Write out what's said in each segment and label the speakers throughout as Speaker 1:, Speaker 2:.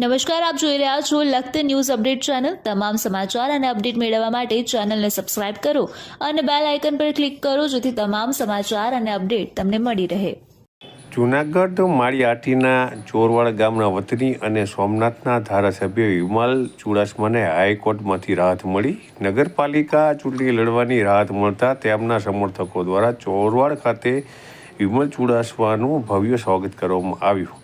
Speaker 1: નમસ્કાર, આપ જોઈ રહ્યા છો લખત ન્યૂઝ અપડેટ ચેનલ. તમામ સમાચાર અને અપડેટ મેળવવા માટે ચેનલને સબસ્ક્રાઇબ કરો અને બેલ આઇકન પર ક્લિક કરો જેથી તમામ સમાચાર અને અપડેટ તમને મળી રહે.
Speaker 2: જૂનાગઢ, માળીયાટીના ચોરવાડ ગામના વતની અને સોમનાથના ધારાસભ્ય વિમલ ચુડાસમાને હાઈકોર્ટમાંથી રાહત મળી. નગરપાલિકા ચૂંટણી લડવાની રાહત મળતા તેમના સમર્થકો દ્વારા ચોરવાડ ખાતે વિમલ ચુડાસમાનું ભવ્ય સ્વાગત કરવામાં આવ્યું.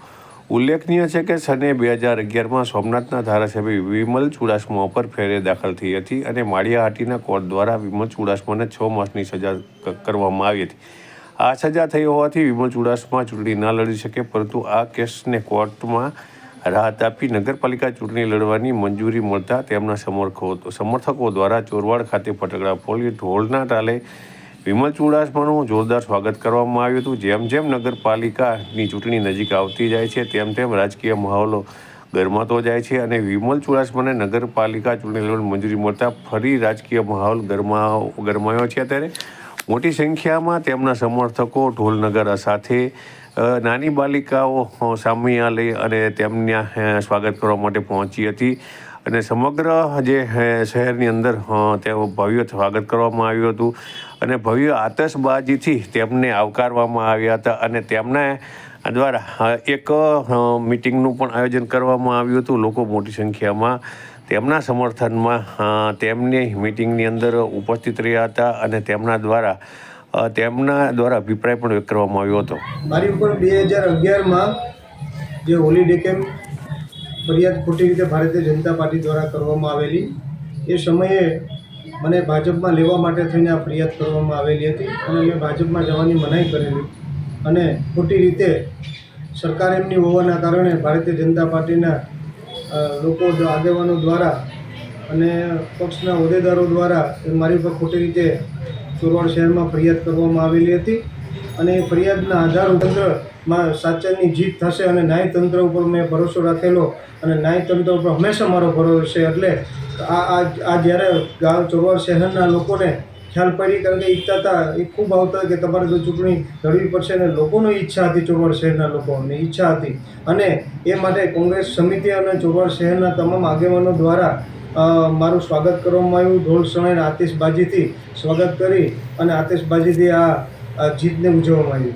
Speaker 2: ઉલ્લેખનીય છે કે સને બે હજાર અગિયારમાં સોમનાથના ધારાસભ્ય વિમલ ચુડાસમા ઉપર ફેરે દાખલ થઈ હતી અને માળિયાહાટીના કોર્ટ દ્વારા વિમલ ચુડાસમાને છ માસની સજા કરવામાં આવી હતી. આ સજા થઈ હોવાથી વિમલ ચુડાસમા ચૂંટણી ન લડી શકે, પરંતુ આ કેસને કોર્ટમાં રાહત આપી નગરપાલિકા ચૂંટણી લડવાની મંજૂરી મળતા તેમના સમર્થકો સમર્થકો દ્વારા ચોરવાડ ખાતે ફટકડા ફોલી ઢોલના તાલે વિમલ ચુડાસમાનું જોરદાર સ્વાગત કરવામાં આવ્યું હતું. જેમ જેમ નગરપાલિકાની ચૂંટણી નજીક આવતી જાય છે, તેમ તેમ રાજકીય માહોલો ગરમાતો જાય છે અને વિમલ ચુડાસમાને નગરપાલિકા ચૂંટણી લડવાની મંજૂરી મળતા ફરી રાજકીય માહોલ ગરમા, ગરમાયો છે ત્યારે મોટી સંખ્યામાં તેમના સમર્થકો ઢોલનગર સાથે નાની બાલિકાઓ સામિયા સામે લઈ અને તેમના સ્વાગત કરવા માટે પહોંચી હતી. અને સમગ્ર જે શહેરની અંદર તેઓ ભવ્ય સ્વાગત કરવામાં આવ્યું હતું. અને ભવ્ય આતશબાજીથી તેમને આવકારવામાં આવ્યા હતા અને તેમના દ્વારા એક મિટિંગનું પણ આયોજન કરવામાં આવ્યું હતું લોકો મોટી સંખ્યામાં. તેમના સમર્થનમાં તેમની મિટિંગની અંદર ઉપસ્થિત રહ્યા હતા અને તેમના દ્વારા તેમના દ્વારા અભિપ્રાય પણ વ્યક્ત કરવામાં આવ્યો હતો.
Speaker 3: મારી ઉપર બે હજાર અગિયારમાં જે હોલિડે કેમ્પ ફરિયાદ ખોટી રીતે ભારતીય જનતા પાર્ટી દ્વારા કરવામાં આવેલી, એ સમયે મને ભાજપમાં લેવા માટે થઈને આ ફરિયાદ કરવામાં આવેલી હતી અને મેં ભાજપમાં જવાની મનાઈ કરેલી. અને ખોટી રીતે સરકાર એમની હોવાના કારણે ભારતીય જનતા પાર્ટીના લોકો આગેવાનો દ્વારા અને પક્ષના હોદ્દેદારો દ્વારા મારી ઉપર ખોટી રીતે ચોરવાડ શહેરમાં ફરિયાદ કરવામાં આવેલી હતી. અને એ ફરિયાદના આધાર તંત્રમાં સાચાની જીત થશે અને ન્યાયતંત્ર ઉપર મેં ભરોસો રાખેલો અને ન્યાયતંત્ર ઉપર હંમેશા મારો ભરોસો છે એટલે આ આ જ્યારે ગામ ચોરવાડ શહેરના લોકોને ખ્યાલ પડી કારણ કે ઈચ્છતા હતા, એ ખૂબ આવતા કે તમારે તો ચૂંટણી લડવી પડશે અને લોકોની ઈચ્છા હતી ચોરવાડ શહેરના લોકોની ઈચ્છા હતી. અને એ માટે કોંગ્રેસ સમિતિ અને ચોરવાડ શહેરના તમામ આગેવાનો દ્વારા મારું સ્વાગત કરવામાં આવ્યું. ઢોલ શણાઈને આતિશબાજીથી સ્વાગત કરી અને આતિશબાજીથી આ જીતને ઉજવવામાં આવી